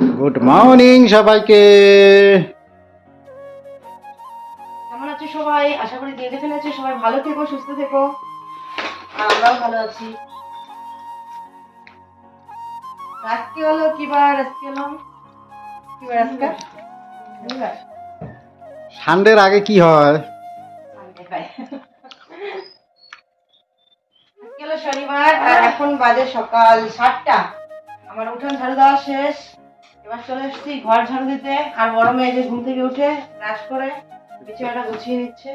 Good morning সবাইকে। কেমন আছো সবাই? আশা করি যে যেখানে আছো সবাই ভালো থেকো সুস্থ থেকো। আর আমরাও ভালো আছি। আজকে হলো কি বার? আজকে হলো কি বার আজকে? সানডের আগে কি হয়? শনিবার আর এখন বাজে সকাল সাতটা। আমার উঠান ঝাড়ু দেওয়া শেষ। এবার চলে এসেছি ঘর ঝাড়ু দিতে। আর বড় মেয়ে যে ঘুম থেকে উঠে ব্রাশ করে বিছানাটা গুছিয়ে নিচ্ছে।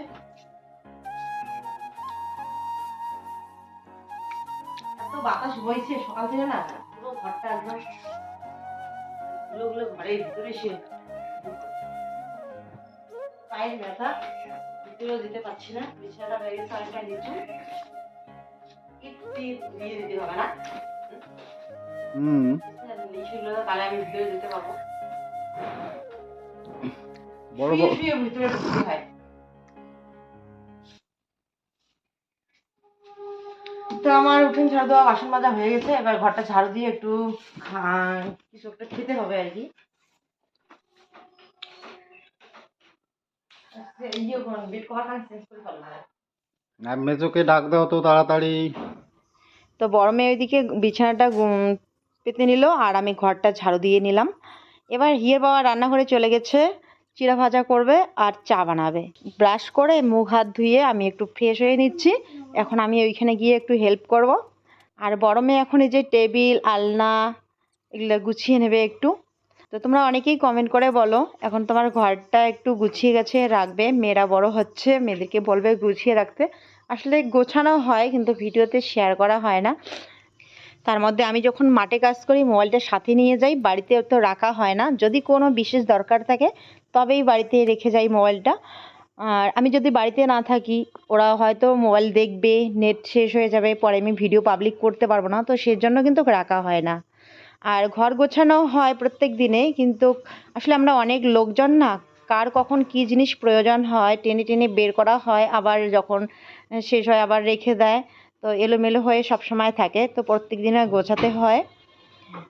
এত বাতাস বইছে, সকাল থেকে না পুরো ঘরটা একদমগুলো গুলো ঘরের ভিতরে সে পায়ের ব্যথা, ভিতরেও দিতে পারছি না। বিছানাটা হয়ে গেছে অনেকটা নিচু। দিয়ে দিতে হবে না? হুম। বিছানাটা নিচু তাহলে আমি ভিতরে দিতে পারব। বড় শুয়ে ভিতরে ঢুকতে হয় তো আমার উঠোন ঝাড়ু দেওয়া বাসন মাজা হয়ে গেছে এবার ঘরটা ঝাড়ু দিয়ে একটু কিছু একটা খেতে হবে আর কি। মেজোকে ডাক দাও তো তাড়াতাড়ি। তো বড় মেয়ে ওইদিকে বিছানাটা পেতে নিল আর আমি ঘরটা ঝাড়ু দিয়ে নিলাম। এবার হিয়ের বাবা রান্নাঘরে চলে গেছে, চিড়া ভাজা করবে আর চা বানাবে। ব্রাশ করে মুখ হাত ধুয়ে আমি একটু ফ্রেশ হয়ে নিচ্ছি। এখন আমি ওইখানে গিয়ে একটু হেল্প করব। আর বড় মেয়ে এখন এই যে টেবিল, আলনা, এগুলো গুছিয়ে নেবে একটু। তো তোমরা অনেকেই কমেন্ট করে বলো, এখন তোমার ঘরটা একটু গুছিয়ে গেছে, রাখবে। মেয়েরা বড় হচ্ছে, মেয়েদেরকে বলবে গুছিয়ে রাখতে। আসলে গোছানো হয়, কিন্তু ভিডিওতে শেয়ার করা হয় না। তার মধ্যে আমি যখন মাঠে কাজ করি, মোবাইলটা সাথে নিয়ে যাই, বাড়িতে তো রাখা হয় না। যদি কোনো বিশেষ দরকার থাকে, তবেই বাড়িতে রেখে যাই মোবাইলটা। আর আমি যদি বাড়িতে না থাকি, ওরা হয়তো মোবাইল দেখবে, নেট শেষ হয়ে যাবে, পরে আমি ভিডিও পাবলিক করতে পারব না, তো সেজন্য কিন্তু রাখা হয় না। আর ঘর গোছানো হয় প্রত্যেক দিনে, কিন্তু আসলে আমরা অনেক লোকজন না, কার কখন কি জিনিস প্রয়োজন হয়, টেনে টেনে বের করা হয়, আবার যখন শেষ হয়, আবার রেখে দেয়। তো এলোমেলো হয়ে সব সময় থাকে। তো প্রত্যেক দিনে গোছাতে হয়।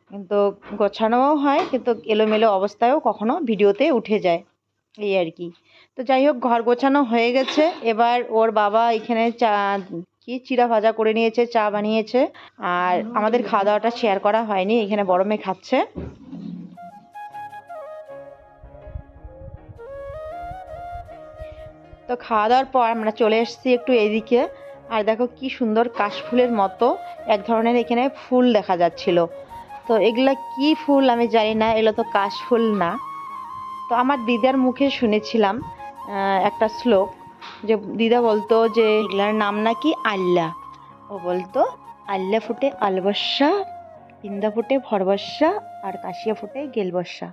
কিন্তু গোছানোও হয়, কিন্তু এলোমেলো অবস্থায়ও কখনো ভিডিওতে উঠে যায়। এই আর কি। তো যাই হোক, ঘর গোছানো হয়ে গেছে। এবার ওর বাবা এখানে চা, কি চিড়া ভাজা করে নিয়েছে, চা বানিয়েছে। আর আমাদের খাওয়া দাওয়াটা শেয়ার করা হয়নি, এখানে বড় মেয়ে খাচ্ছে। তো খাওয়া দাওয়ার পর আমরা চলে এসেছি একটু এদিকে। আর দেখো কি সুন্দর কাশফুলের মতো এক ধরনের এখানে ফুল দেখা যাচ্ছিল। তো এগুলা কি ফুল আমি জানি না, এগুলো তো কাশফুল না। তো আমার দিদার মুখে শুনেছিলাম একটা শ্লোক যে দিদা বলতো যে এগুলার নাম নাকি আল্লাহ ও বলতো আল্লাহ ফুটে আলবস্যা ইন্দা ফুটে ভরবস্যা, আর কাশিয়া ফুটে গেলবস্যা।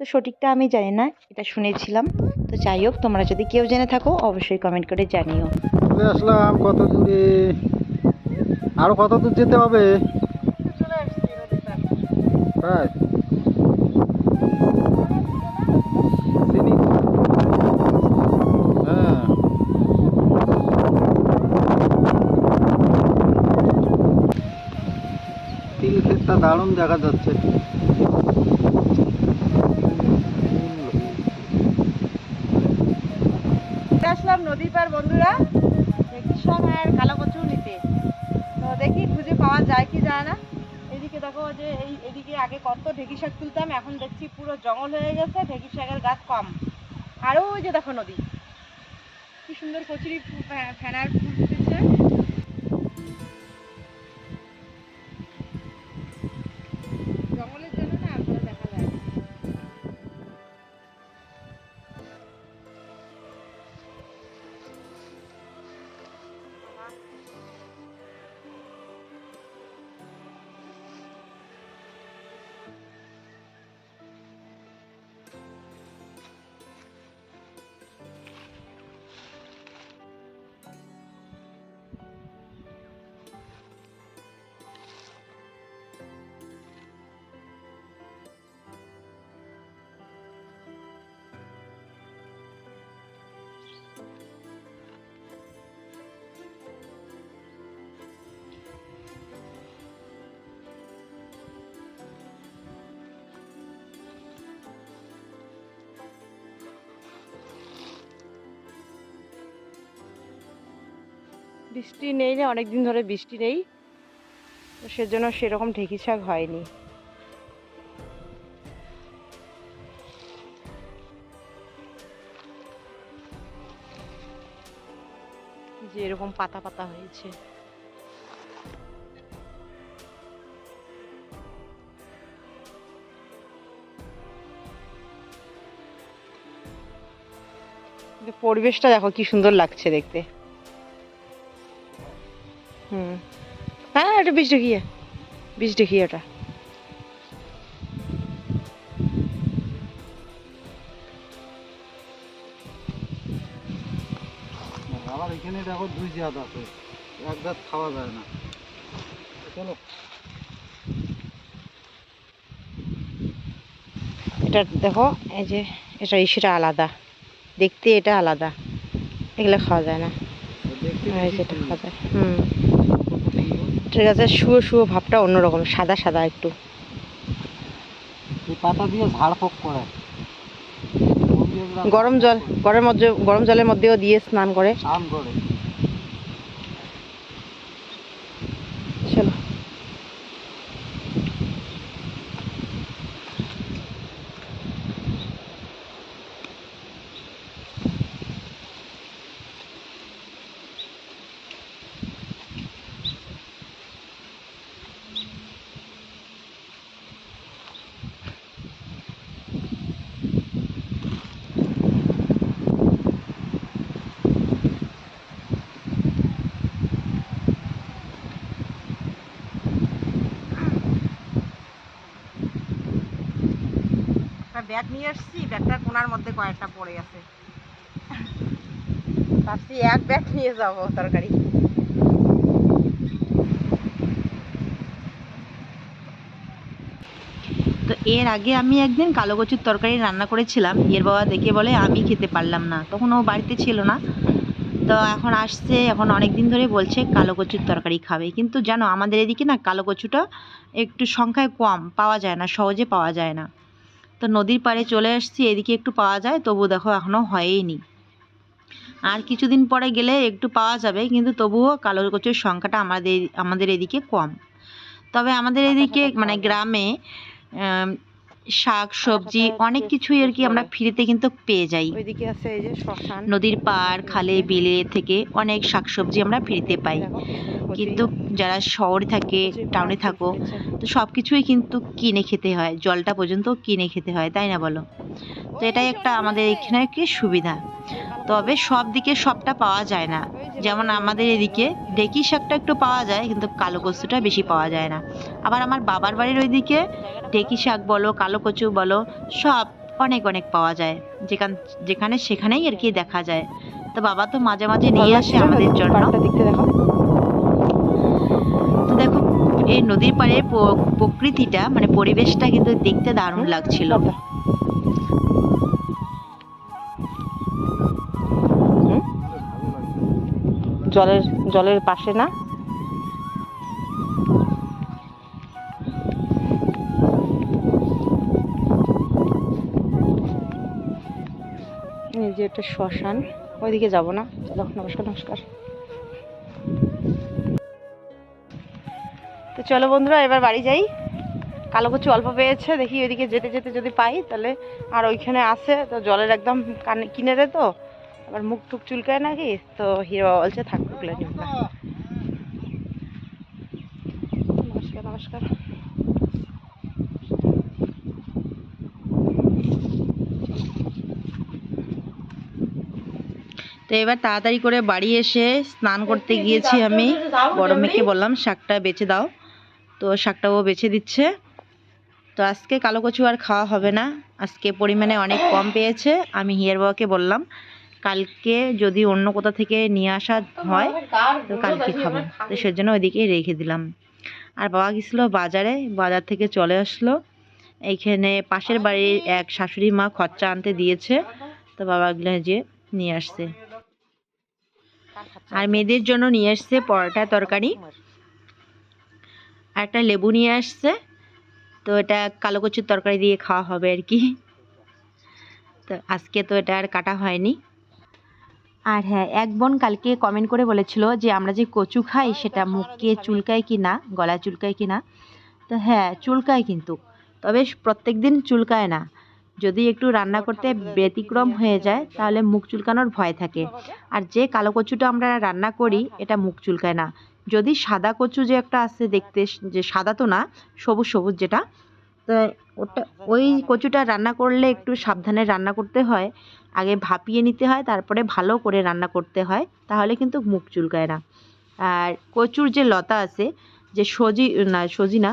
তো সঠিকটা আমি জানি না, এটা শুনেছিলাম। তো যাই হোক, তোমরা যদি কেউ জেনে থাকো, অবশ্যই কমেন্ট করে জানিও। চলে আসলাম কত দূরে? আরও কত দূর যেতে হবে? হ্যাঁ। দারুণ দেখা যাচ্ছে। আসলাম নদীর পার বন্ধুরা শাক আর কালো কচু নিতে। তো দেখি খুঁজে পাওয়া যায় কি যায় না। এদিকে দেখো যে এই এদিকে আগে কত ঢেকি শাক তুলতাম, এখন দেখছি পুরো জঙ্গল হয়ে গেছে, ঢেঁকি শাকের গাছ কম। আরও ওই যে দেখো নদী। কি সুন্দর কচুরি ফেনার ফুল ফুটেছে। বৃষ্টি নেই রে অনেক দিন ধরে বৃষ্টি নেই। তো সেজন্য সেরকম ঢেকি শাক হয়নি। যে এরকম পাতা পাতা হয়েছে। পরিবেশটা দেখো কি সুন্দর লাগছে দেখতে। হুম। হ্যাঁ এটা বিষ দেখিয়ে বিষ দেখিয়ে ওটা। আবার এখানে দেখো দুই জাত আছে। এক জাত খাওয়া যায় না। চলো। এটা দেখো এই যে এটা ইসেটা আলাদা। দেখতে এটা আলাদা। এগুলো খাওয়া যায় না। এই যায়। হুম। ঠিক আছে শুয়ো শুয়ো ভাবটা অন্যরকম সাদা সাদা একটু। পাতা দিয়ে ঝাড়ফুঁক করে। গরম জল গরমের মধ্যে গরম জলের মধ্যেও দিয়ে স্নান করে। স্নান করে চলো একটা ব্যাগ নিয়ে এসেছি ব্যাগটার কোনার মধ্যে কয়েকটা পড়ে আছে। ভাবছি এক ব্যাগ নিয়ে যাব তরকারি। তো এর আগে আমি একদিন কালো কচুর তরকারি রান্না করেছিলাম এর বাবা দেখে বলে আমি খেতে পারলাম না, তখন ও বাড়িতে ছিল না। তো এখন আসছে, এখন অনেক দিন ধরে বলছে কালো কচুর তরকারি খাবে। কিন্তু জানো, আমাদের এদিকে না কালো কচুটা একটু সংখ্যায় কম, পাওয়া যায় না, সহজে পাওয়া যায় না। তো নদীর পাড়ে চলে আসছি এদিকে একটু পাওয়া যায় তবু দেখো এখনও হয়ইনি আর কিছুদিন পরে গেলে একটু পাওয়া যাবে কিন্তু তবুও কালো কচুর সংখ্যাটা আমাদের আমাদের এদিকে কম। তবে আমাদের এদিকে মানে গ্রামে শাক সবজি অনেক কিছুই আর কি আমরা ফ্রিতে কিন্তু পেয়ে যাই। ওইদিকে আছে এই যে শ্মশান। নদীর পাড় খালে বিলে থেকে অনেক শাক সবজি আমরা ফ্রিতে পাই। কিন্তু যারা শহরে থাকে টাউনে থাকো তো সব কিছুই কিন্তু কিনে খেতে হয় জলটা পর্যন্ত কিনে খেতে হয় তাই না বলো? তো এটাই একটা আমাদের এখানে কি সুবিধা। তবে সব দিকে সবটা পাওয়া যায় না। যেমন আমাদের এদিকে ঢেকি শাকটা একটু পাওয়া যায় কিন্তু কালো কচুটা বেশি পাওয়া যায় না। আবার আমার বাবার বাড়ির ওইদিকে ঢেকি শাক বলো কালো কচু বলো সব অনেক অনেক পাওয়া যায়। যেখান যেখানে সেখানেই আর কি দেখা যায়। তো বাবা তো মাঝে মাঝে নিয়ে আসে আমাদের জন্য। তো দেখো এই নদীর পাড়ে প্রকৃতিটা মানে পরিবেশটা কিন্তু দেখতে দারুণ লাগছিল। জলের জলের পাশে না। যে একটা শ্মশান, ওইদিকে যাব না। চলো, নমস্কার নমস্কার। তো চলো বন্ধুরা, এবার বাড়ি যাই। কালো কচু অল্প পেয়েছে, দেখি ওইদিকে যেতে যেতে যদি পাই, তাহলে আর ওইখানে আছে, তো জলের একদম কানে কিনে তো। আবার মুখ টুক চুলকায় নাকি তো হিরো বলছে থাক টুকলে নিব না নমস্কার নমস্কার। তো এবার তাড়াতাড়ি করে বাড়ি এসে স্নান করতে গিয়েছি আমি। বড় মেয়েকে বললাম শাকটা বেছে দাও। তো শাকটা ও বেছে দিচ্ছে। তো আজকে কালো কচু আর খাওয়া হবে না। আজকে পরিমাণে অনেক কম পেয়েছে। আমি হিয়ার বাবাকে বললাম কালকে যদি অন্য কোথা থেকে নিয়ে আসা হয় তো কালকে খাব। তো সেজন্য ওইদিকেই রেখে দিলাম। আর বাবা গেছিল বাজারে বাজার থেকে চলে আসলো। এইখানে পাশের বাড়ির এক শাশুড়ি মা খরচা আনতে দিয়েছে। তো বাবা এগুলো যে নিয়ে আসছে। আর মেয়েদের জন্য নিয়ে আসছে পরোটা তরকারি। আর একটা লেবু নিয়ে আসছে। তো এটা কালো কচুর তরকারি দিয়ে খাওয়া হবে আর কি। তো আজকে তো এটা আর কাটা হয়নি। আর হ্যাঁ এক বোন কালকে কমেন্ট করে বলেছিল যে, আমরা যে কচু খাই, সেটা মুখকে চুলকায় কি না গলায় চুলকায় কি না তো হ্যাঁ চুলকায় কিন্তু। তবে প্রত্যেক দিন চুলকায় না। যদি একটু রান্না করতে ব্যতিক্রম হয়ে যায়, তাহলে মুখ চুলকানোর ভয় থাকে। আর যে কালো কচুটা আমরা রান্না করি, এটা মুখ চুলকায় না। যদি সাদা কচু যে একটা আছে দেখতে, যে সাদা তো না, সবুজ সবুজ যেটা, তো ওটা, ওই কচুটা রান্না করলে একটু সাবধানে রান্না করতে হয়। আগে ভাপিয়ে নিতে হয়, তারপরে ভালো করে রান্না করতে হয়, তাহলে কিন্তু মুখ চুলকায় না। আর কচুর যে লতা আছে, যে সজি, না সজি না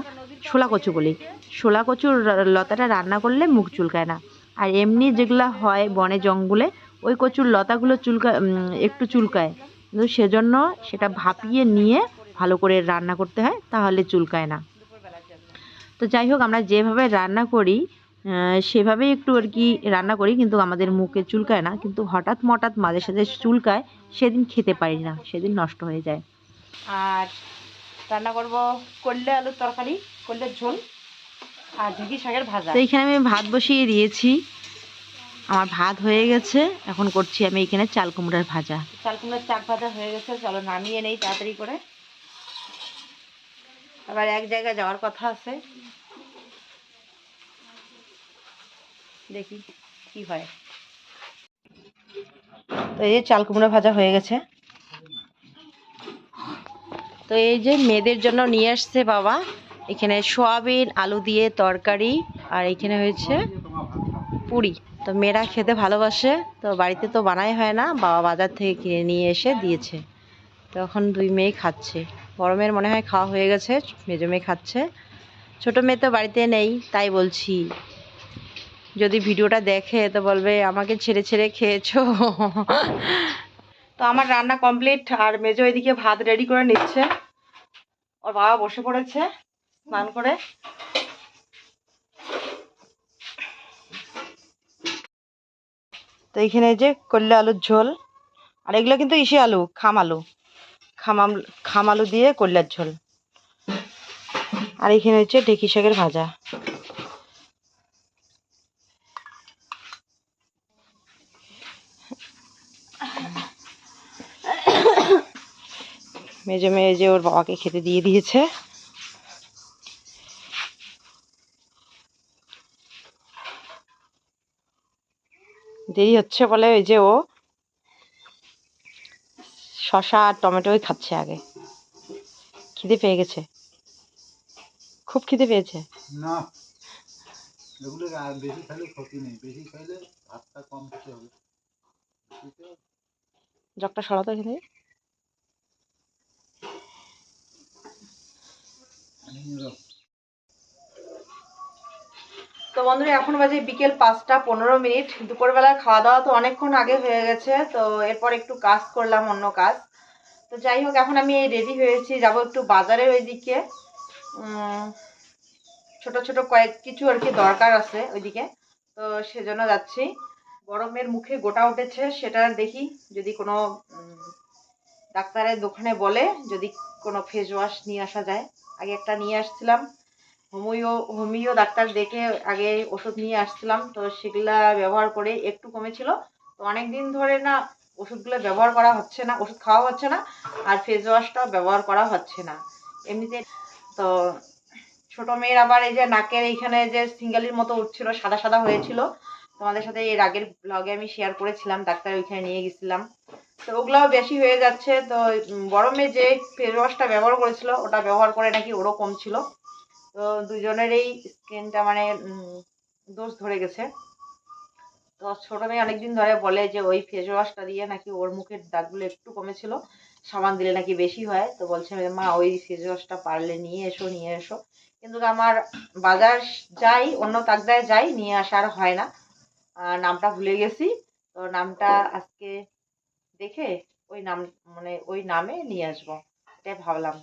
শোলা কচু বলি শোলা কচুর লতাটা রান্না করলে মুখ চুলকায় না। আর এমনি যেগুলা হয় বনে জঙ্গলে, ওই কচুর লতাগুলো চুলকা একটু চুলকায়। কিন্তু সেজন্য সেটা ভাপিয়ে নিয়ে ভালো করে রান্না করতে হয়, তাহলে চুলকায় না। তো যাই হোক, আমরা যেভাবে রান্না করি সেভাবেই একটু আর কি রান্না করি, কিন্তু আমাদের মুখে চুলকায় না। কিন্তু হঠাৎ মঠাৎ মাঝে সাঝে চুলকায়, সেদিন খেতে পারি না, সেদিন নষ্ট হয়ে যায়। আর রান্না করব করলে আলুর তরকারি, করলে ঝোল, আর ঢেঁকি শাকের ভাজা। তো এইখানে আমি ভাত বসিয়ে দিয়েছি। আমার ভাত হয়ে গেছে, এখন করছি আমি এখানে চাল কুমড়ার ভাজা। চাল কুমড়ার চাক ভাজা হয়ে গেছে, চলো নামিয়ে নেই তাড়াতাড়ি করে। আবার এক জায়গায় যাওয়ার কথা আছে। দেখি কি হয়। তো এই যে চাল কুমড়ো ভাজা হয়ে গেছে। তো এই যে মেয়েদের জন্য নিয়ে আসছে বাবা, এখানে সোয়াবিন, আলু দিয়ে তরকারি, আর এখানে হয়েছে পুরি। তো মেয়েরা খেতে ভালোবাসে, তো বাড়িতে তো বানাই হয় না, বাবা বাজার থেকে কিনে নিয়ে এসে দিয়েছে। তো এখন দুই মেয়ে খাচ্ছে। বড় মেয়ের মনে হয় খাওয়া হয়ে গেছে, মেজো মেয়ে খাচ্ছে। ছোটো মেয়ে তো বাড়িতে নেই, তাই বলছি যদি ভিডিওটা দেখে তো বলবে, আমাকে ছেড়ে ছেড়ে খেয়েছো? তো আমার রান্না কমপ্লিট আর মেজো এদিকে ভাত রেডি করে নিচ্ছে। ওর বাবা বসে পড়েছে, স্নান করে। তো এইখানে এই যে করলে আলুর ঝোল, আর এগুলো কিন্তু ইসে আলু, খাম আলু। খামাম খাম আলু দিয়ে করলার ঝোল। আর এখানে হচ্ছে ঢেকি শাকের ভাজা। মেজে মেয়ে যে ওর বাবাকে খেতে দিয়ে দিয়েছে। দেরি হচ্ছে বলে ওই যে ও শশা আর টমেটোই খাচ্ছে আগে। খিদে পেয়ে গেছে। খুব খিদে পেয়েছে। না এগুলো আর বেশি খাইলে ক্ষতি নেই। বেশি খাইলে ভাতটা কম খেতে হবে। জগটা সরাতো এখানে আমি নিলাম। তো বন্ধুরা, এখন বাজে বিকেল পাঁচটা পনেরো মিনিট। দুপুরবেলা খাওয়া দাওয়া তো অনেকক্ষণ আগে হয়ে গেছে, তো এরপর একটু কাজ করলাম, অন্য কাজ। তো যাই হোক, এখন আমি রেডি হয়েছি, যাব একটু বাজারের ওইদিকে। ছোট ছোট কয়েক কিছু আর কি দরকার আছে ওইদিকে, তো সেজন্য যাচ্ছি। গরমের মুখে গোটা উঠেছে, সেটা দেখি যদি কোনো ডাক্তারের দোকানে বলে, যদি কোনো ফেস ওয়াশ নিয়ে আসা যায়। আগে একটা নিয়ে আসছিলাম। হোমিও হোমিও ডাক্তার দেখে আগে ওষুধ নিয়ে আসছিলাম। তো সেগুলা ব্যবহার করে একটু কমেছিল। তো অনেক দিন ধরে না ওষুধগুলো ব্যবহার করা হচ্ছে না, ওষুধ খাওয়া হচ্ছে না আর ফেস ওয়াশটাও ব্যবহার করা হচ্ছে না। এমনিতে তো ছোট মেয়ের আবার এই যে নাকের এইখানে যে সিঙ্গালির মতো উঠছিল, সাদা সাদা হয়েছিল। তোমাদের সাথে এর আগের ব্লগে আমি শেয়ার করেছিলাম, ডাক্তার ওইখানে নিয়ে গেছিলাম। তো ওগুলাও বেশি হয়ে যাচ্ছে। তো গরমে যে ফেস ওয়াশটা ব্যবহার করেছিল, ওটা ব্যবহার করে নাকি ওরও কমছিল। তো দুজনেরই স্কিনটা মানে দোষ ধরে গেছে। তো ছোটো মেয়ে অনেকদিন ধরে বলে যে, ওই ফেস ওয়াশটা দিয়ে নাকি ওর মুখের দাগগুলো একটু কমেছিল, সাবান দিলে নাকি বেশি হয়। তো বলছে, মা, ওই ফেস ওয়াশটা পারলে নিয়ে এসো নিয়ে এসো। কিন্তু আমার বাজার যাই, অন্য তাকদায় যাই, নিয়ে আসার হয় না। নামটা ভুলে গেছি। তো নামটা আজকে দেখে ওই নাম মানে ওই নামে নিয়ে আসব। এটাই ভাবলাম।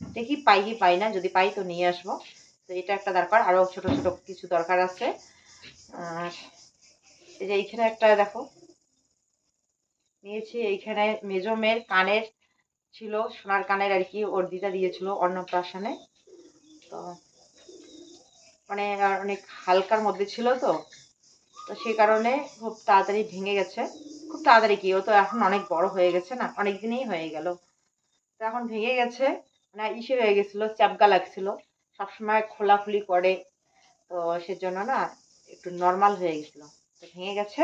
দেখি পাই কি পাই না, যদি পাই তো নিয়ে আসব। তো এটা একটা দরকার আরও ছোট ছোট কিছু দরকার আছে। আর এই যে এইখানে একটা দেখো। নিয়েছি এইখানে মেজো মেয়ের কানের ছিল, সোনার কানের আর কি, ওর দিদা দিয়েছিল অন্নপ্রাশনে। তো মানে অনেক হালকার মধ্যে ছিল তো তো সেই কারণে খুব তাড়াতাড়ি ভেঙে গেছে। খুব তাড়াতাড়ি কি ও তো এখন অনেক বড় হয়ে গেছে না, অনেক দিনেই হয়ে গেল। তো এখন ভেঙে গেছে মানে ইসে হয়ে গেছিল চাপগা লাগছিল। সবসময় খোলাখুলি করে, তো সেজন্য না একটু নর্মাল হয়ে গেছিল। তো ভেঙে গেছে।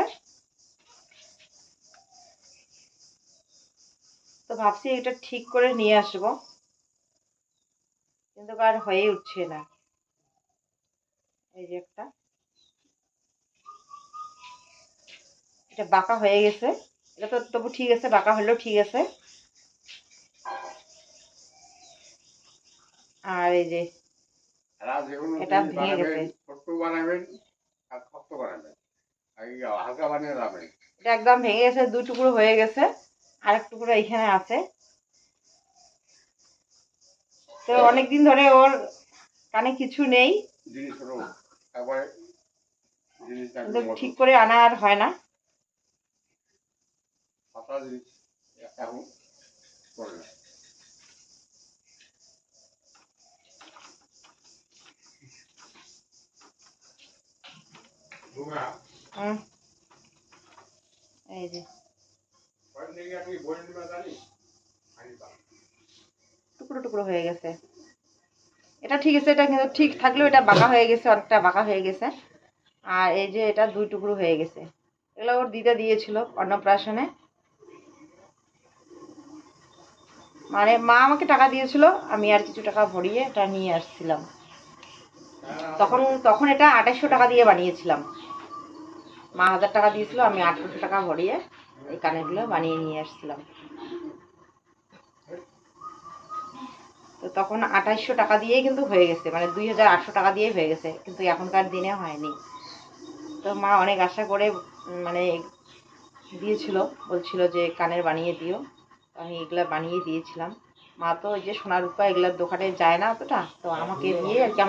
তো ভাবছি এটা ঠিক করে নিয়ে আসব। কিন্তু আর হয়ে উঠছে না। এই যে একটা। এটা বাঁকা হয়ে গেছে এটা তো তবু ঠিক আছে বাঁকা হলেও ঠিক আছে। আর এই যে এটা ভেঙে গেছে। এটা একদম ভেঙে গেছে দু টুকরো হয়ে গেছে আর এক টুকরো এইখানে আছে। তো অনেকদিন ধরে ওর কানে কিছু নেই। ঠিক করে আনা আর হয় না। এখন করে না এই যে পাবেন টুকরো টুকরো হয়ে গেছে। এটা ঠিক আছে এটা কিন্তু ঠিক থাকলেও এটা বাঁকা হয়ে গেছে অনেকটা বাঁকা হয়ে গেছে। আর এই যে এটা দুই টুকরো হয়ে গেছে। এগুলো ওর দিদা দিয়েছিল অন্নপ্রাশনে। মানে মা আমাকে টাকা দিয়েছিল, আমি আর কিছু টাকা ভরিয়ে এটা নিয়ে আসছিলাম। তখন তখন এটা আঠাশশো টাকা দিয়ে বানিয়েছিলাম। মা হাজার টাকা দিয়েছিল, আমি আঠারোশো টাকা ভরিয়ে এই কানেরগুলো বানিয়ে নিয়ে আসছিলাম। তো তখন আঠাইশশো টাকা দিয়েই কিন্তু হয়ে গেছে মানে দুই হাজার আটশো টাকা দিয়েই হয়ে গেছে, কিন্তু এখনকার দিনে হয়নি। তো মা অনেক আশা করে মানে দিয়েছিল, বলছিল যে কানের বানিয়ে দিও। আমি এগুলা বানিয়ে দিয়েছিলাম। মা তো ওই যে সোনার রূপা এগুলোর দোকানে যায় না অতটা, তো আমাকে দিয়ে আর কি।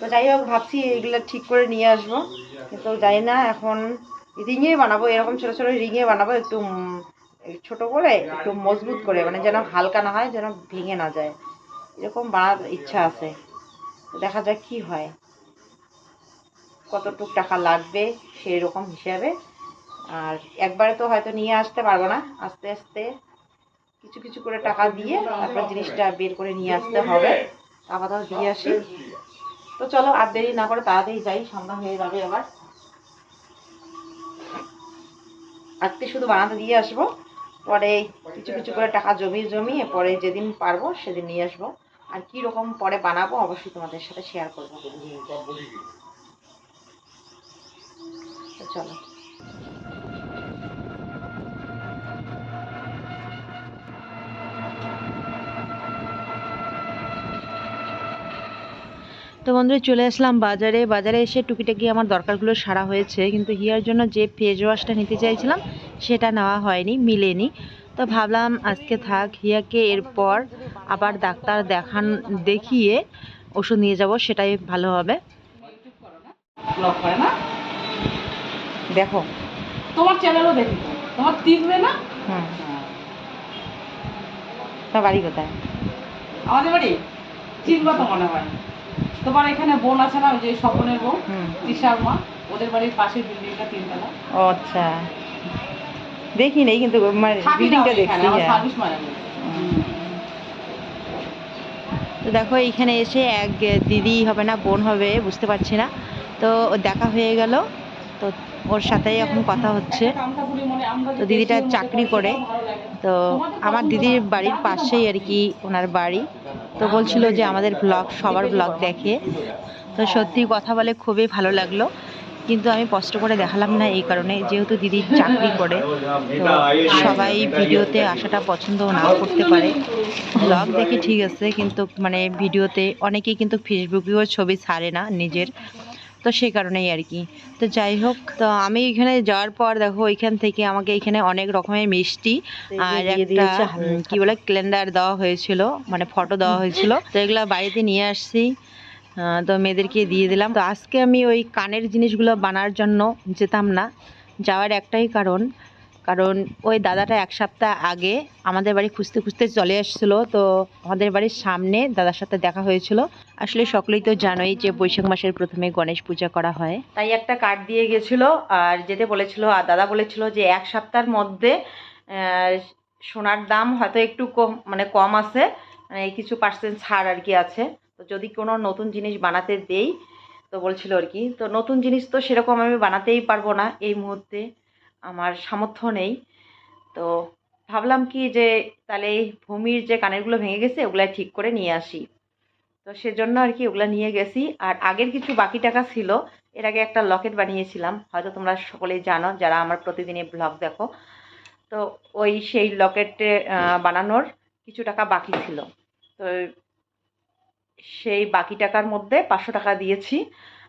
তো যাই হোক, ভাবছি এগুলো ঠিক করে নিয়ে আসব। কিন্তু জানি না, এখন রিঙে বানাবো, এরকম ছোটো ছোটো রিঙে বানাবো, একটু ছোট করে, একটু মজবুত করে মানে যেন হালকা না হয়, যেন ভেঙে না যায়। এরকম বানার ইচ্ছা আছে। দেখা যাক কি হয়। কতটুক টাকা লাগবে সেই রকম হিসাবে। আর একবারে তো হয়তো নিয়ে আসতে পারব না। আস্তে আস্তে কিছু কিছু করে টাকা দিয়ে তারপর জিনিসটা বের করে নিয়ে আসতে হবে। আপাতত দিয়ে আসি। তো চলো আর দেরি না করে তাড়াতাড়ি যাই, সন্ধ্যা হয়ে যাবে আবার। আজকে শুধু বানাতে দিয়ে আসব। পরে কিছু কিছু করে টাকা জমিয়ে জমিয়ে পরে যেদিন পারব সেদিন নিয়ে আসব। আর কি রকম পরে বানাবো অবশ্যই তোমাদের সাথে শেয়ার করব। চলো। তো বন্ধুরা চলে আসলাম বাজারে। বাজারে এসে টুকিটাকি আমার দরকারগুলো সারা হয়েছে কিন্তু হিয়ার জন্য যে ফেস ওয়াশটা নিতে চাইছিলাম সেটা নেওয়া হয়নি মিলেনি। তো ভাবলাম আজকে থাক হিয়াকে এরপর আবার ডাক্তার দেখান দেখিয়ে ওষুধ নিয়ে যাব সেটাই ভালো হবে। দেখো। তোমার চ্যানেলও দেখি তোমার টিকবে না? হুম। তোমার বাড়ি কোথায়? আমাদের বাড়ি? চিনবা তো মনে হয়। তোমার এখানে বোন আছে না ওই যে স্বপনের বোন তিশার মা ওদের বাড়ির পাশের বিল্ডিংটা তিনতলা। ও আচ্ছা। দেখি নেই কিন্তু মানে বিল্ডিংটা দেখি এখানে, দেখছি। সার্ভিস মারা তো দেখো এইখানে এসে এক দিদি হবে না বোন হবে বুঝতে পারছি না। তো দেখা হয়ে গেল। তো ওর সাথেই এখন কথা হচ্ছে। তো দিদিটা চাকরি করে। তো আমার দিদির বাড়ির পাশেই আর কি ওনার বাড়ি। তো বলছিল যে আমাদের ব্লগ সবার ব্লগ দেখে। তো সত্যি কথা বলে খুবই ভালো লাগল। কিন্তু আমি কষ্ট করে দেখালাম না এই কারণে, যেহেতু দিদি চাকরি করে, তো সবাই ভিডিওতে আসাটা পছন্দ নাও করতে পারে। ব্লগ দেখে ঠিক আছে, কিন্তু মানে ভিডিওতে অনেকেই কিন্তু ফেসবুকেও ছবি ছাড়ে না নিজের। তো সেই কারণেই আর কি। তো যাই হোক তো আমি এখানে যাওয়ার পর দেখো ওইখান থেকে আমাকে এখানে অনেক রকমের মিষ্টি আর একটা কি বলে ক্যালেন্ডার দেওয়া হয়েছিল মানে ফটো দেওয়া হয়েছিল। তো এগুলো বাড়িতে নিয়ে আসছি। তো মেয়েদেরকে দিয়ে দিলাম। তো আজকে আমি ওই কানের জিনিসগুলো বানার জন্য যেতাম না। যাওয়ার একটাই কারণ কারণ ওই দাদাটা এক সপ্তাহ আগে আমাদের বাড়ি খুঁজতে খুঁজতে চলে এসেছিল তো আমাদের বাড়ির সামনে দাদার সাথে দেখা হয়েছিল। আসলে সকলেই তো জানোই যে বৈশাখ মাসের প্রথমে গণেশ পূজা করা হয়। তাই একটা কার্ড দিয়ে গেছিল আর যেতে বলেছিল, আর দাদা বলেছিল যে এক সপ্তাহের মধ্যে সোনার দাম হয়তো একটু কম মানে কম আছে মানে কিছু পার্সেন্ট ছাড় আর কি আছে। তো যদি কোনো নতুন জিনিস বানাতে দেই, তো বলছিল আর কি, তো নতুন জিনিস তো সেরকম আমি বানাতেই পারব না এই মুহূর্তে। আমার সামর্থ্য নেই। তো ভাবলাম কি যে তাহলে ভূমির যে কানেরগুলো ভেঙে গেছে ওগুলা ঠিক করে নিয়ে আসি। তো সেজন্য আর কি ওগুলা নিয়ে গেছি। আর আগের কিছু বাকি টাকা ছিল, এর আগে একটা লকেট বানিয়েছিলাম। হয়তো তোমরা সকলেই জানো, যারা আমার প্রতিদিনের ব্লগ দেখো। তো ওই সেই লকেটে বানানোর কিছু টাকা বাকি ছিল। তো সেই বাকি টাকার মধ্যে পাঁচশো টাকা দিয়েছি।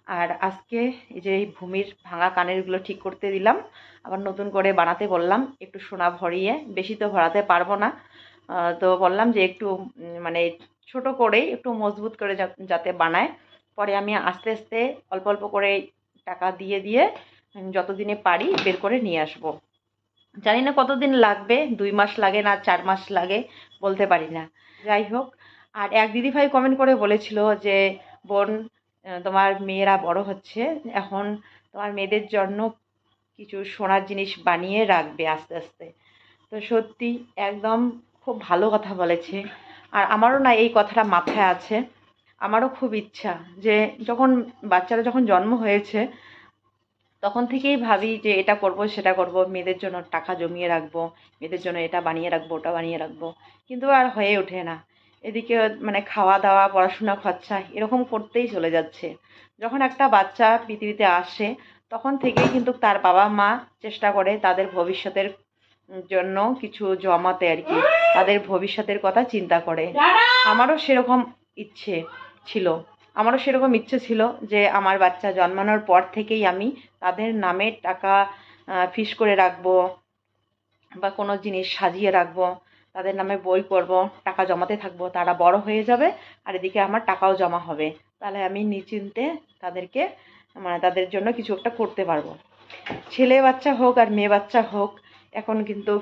আর আজকে এই যে এই ভূমির ভাঙা কানেরগুলো ঠিক করতে দিলাম, আবার নতুন করে বানাতে বললাম, একটু সোনা ভরিয়ে, বেশি তো ভরাতে পারব না। তো বললাম যে একটু মানে ছোট করেই একটু মজবুত করে যাতে বানায়। পরে আমি আস্তে আস্তে অল্প অল্প করে টাকা দিয়ে দিয়ে যতদিনে পারি বের করে নিয়ে আসব। জানি না কতদিন লাগবে, দুই মাস লাগে না চার মাস লাগে, বলতে পারি না। যাই হোক, আর এক দিদিভাই কমেন্ট করে বলেছিল যে, বোন তোমার মেয়েরা বড় হচ্ছে, এখন তোমার মেয়েদের জন্য কিছু সোনার জিনিস বানিয়ে রাখবে আস্তে আস্তে। তো সত্যি একদম খুব ভালো কথা বলেছে। আর আমারও না এই কথাটা মাথায় আছে। আমারও খুব ইচ্ছা যে যখন বাচ্চারা যখন জন্ম হয়েছে, তখন থেকেই ভাবি যে এটা করব, সেটা করব, মেয়েদের জন্য টাকা জমিয়ে রাখব, মেয়েদের জন্য এটা বানিয়ে রাখব, ওটা বানিয়ে রাখব। কিন্তু আর হয়ে ওঠে না। এদিকে মানে খাওয়া দাওয়া পড়াশোনা খরচা এরকম করতেই চলে যাচ্ছে। যখন একটা বাচ্চা পৃথিবীতে আসে, তখন থেকেই কিন্তু তার বাবা মা চেষ্টা করে তাদের ভবিষ্যতের জন্য কিছু জমাতে আর কি, তাদের ভবিষ্যতের কথা চিন্তা করে। আমারও সেরকম ইচ্ছে ছিল, আমারও সেরকম ইচ্ছে ছিল যে আমার বাচ্চা জন্মানোর পর থেকেই আমি তাদের নামে টাকা ফিস করে রাখব বা কোনো জিনিস সাজিয়ে রাখব। তাদের নামে বই করব টাকা জমাতে থাকব, তারা বড় হয়ে যাবে আর এদিকে আমার টাকাও জমা হবে। তাহলে আমি নিশ্চিন্তে তাদেরকে মানে তাদের জন্য কিছু একটা করতে পারব। ছেলে বাচ্চা হোক আর মেয়ে বাচ্চা হোক, এখন কিন্তু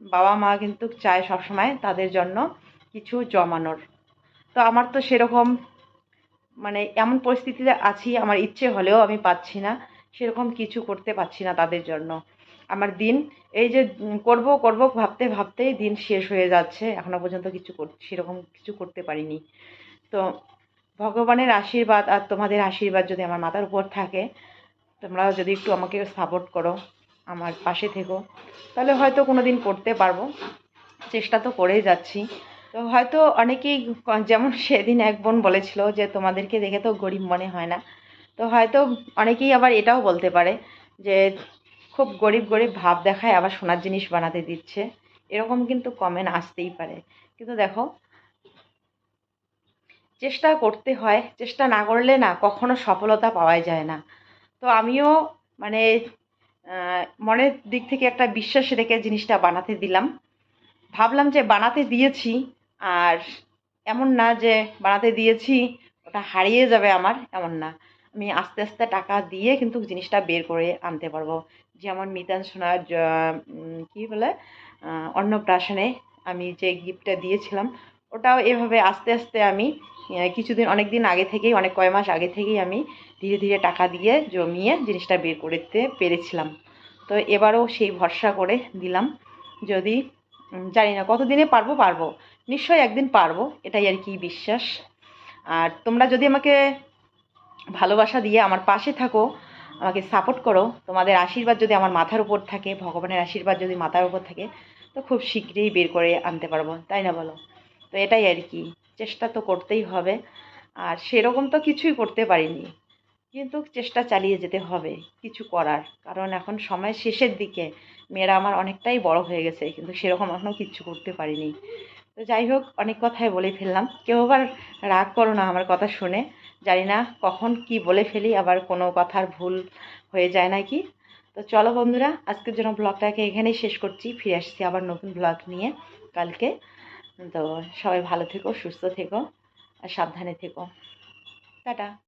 বাবা মা কিন্তু চায় সবসময় তাদের জন্য কিছু জমানোর। তো আমার তো সেরকম মানে এমন পরিস্থিতিতে আছি, আমার ইচ্ছে হলেও আমি পাচ্ছি না, সেরকম কিছু করতে পারছি না তাদের জন্য। আমার দিন। এই যে করব করব, ভাবতে, ভাবতেই দিন শেষ হয়ে যাচ্ছে। এখনও পর্যন্ত কিছু সেরকম কিছু করতে পারিনি। তো ভগবানের আশীর্বাদ আর তোমাদের আশীর্বাদ যদি আমার মাথার উপর থাকে তোমরাও যদি একটু আমাকে সাপোর্ট করো, আমার পাশে থেকো, তাহলে হয়তো কোনো দিন করতে পারব। চেষ্টা তো করেই যাচ্ছি। তো হয়তো অনেকেই যেমন সেদিন এক বোন বলেছিল যে, তোমাদেরকে দেখে তো গরিব মনে হয় না। তো হয়তো অনেকেই আবার এটাও বলতে পারে যে খুব গরিব গরিব ভাব দেখায় আবার সোনার জিনিস বানাতে দিচ্ছে। এরকম কিন্তু কমেন্ট আসতেই পারে। কিন্তু দেখো, চেষ্টা করতে হয়, চেষ্টা না করলে না কখনো সফলতা পাওয়াই যায় না। তো আমিও মানে মনের দিক থেকে একটা বিশ্বাস রেখে জিনিসটা বানাতে দিলাম। ভাবলাম যে বানাতে দিয়েছি, আর এমন না যে বানাতে দিয়েছি, ওটা হারিয়ে যাবে আমার, এমন না। আমি আস্তে আস্তে টাকা দিয়ে কিন্তু জিনিসটা বের করে আনতে পারব। যেমন মিতান সোনার কী বলে অন্নপ্রাশনে আমি যে গিফটটা দিয়েছিলাম, ওটাও এভাবে আস্তে আস্তে আমি কিছুদিন অনেক দিন আগে থেকেই, অনেক কয় মাস আগে থেকেই আমি ধীরে ধীরে টাকা দিয়ে জমিয়ে জিনিসটা বের করতে পেরেছিলাম। তো এবারও সেই ভরসা করে দিলাম। যদি জানি না কতদিনে পারব পারব। নিশ্চয়ই একদিন পারব, এটাই আর কি বিশ্বাস। আর তোমরা যদি আমাকে ভালোবাসা দিয়ে আমার পাশে থাকো আমাকে সাপোর্ট করো। তোমাদের আশীর্বাদ যদি আমার মাথার উপর থাকে, ভগবানের আশীর্বাদ যদি মাথার উপর থাকে, তো খুব শীঘ্রই বের করে আনতে পারব, তাই না বলো? তো এটাই আর কি। চেষ্টা তো করতেই হবে। আর সেরকম তো কিছুই করতে পারিনি। কিন্তু চেষ্টা চালিয়ে যেতে হবে, কিছু করার। কারণ এখন সময় শেষের দিকে। মেয়েরা আমার অনেকটাই বড় হয়ে গেছে, কিন্তু সেরকম এখনও কিচ্ছু করতে পারিনি। তো যাই হোক, অনেক কথাই বলে ফেললাম। কেউ আবার রাগ করো না আমার কথা শুনে। জানি না কখন কি বলে ফেলি, আবার কোনো কথার ভুল হয়ে যায় নাকি? তো চলো বন্ধুরা, আজকের জন্য ব্লগটাকে এখানেই শেষ করছি। ফিরে আসছি আবার নতুন ব্লগ নিয়ে কালকে। তো সবাই ভালো থেকো, সুস্থ থেকো, আর সাবধানে থেকো। টাটা।